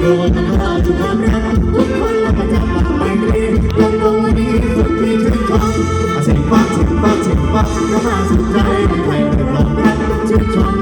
โดนทำร้ายทุกความรักทุกคนและประจำมาไม่รีบลงลงวันนี้สุดที่ชื่นชมเสียงปักเสียงปักเสียงปักและมาสุดใจใครเป็นลมรักชื่นชม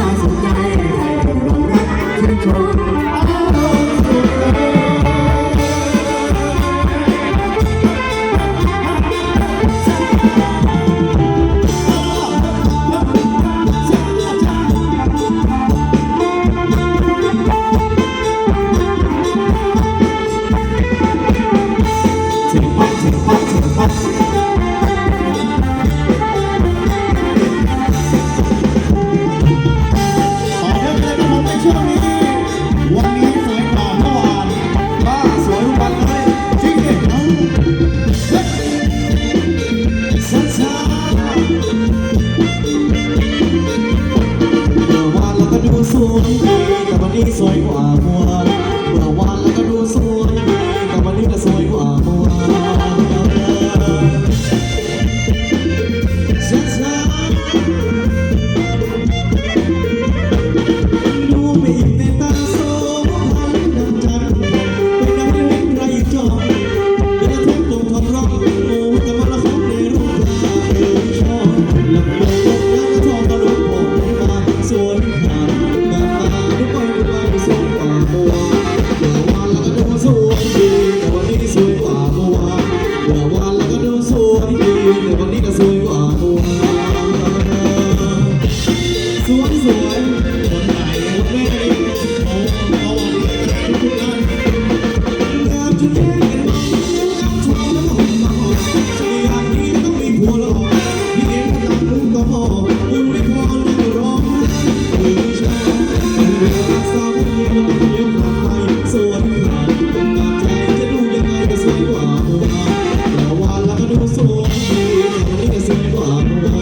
สวยดีแต่วันนี้สวยกว่าหัวาน Türkiye'de Oh.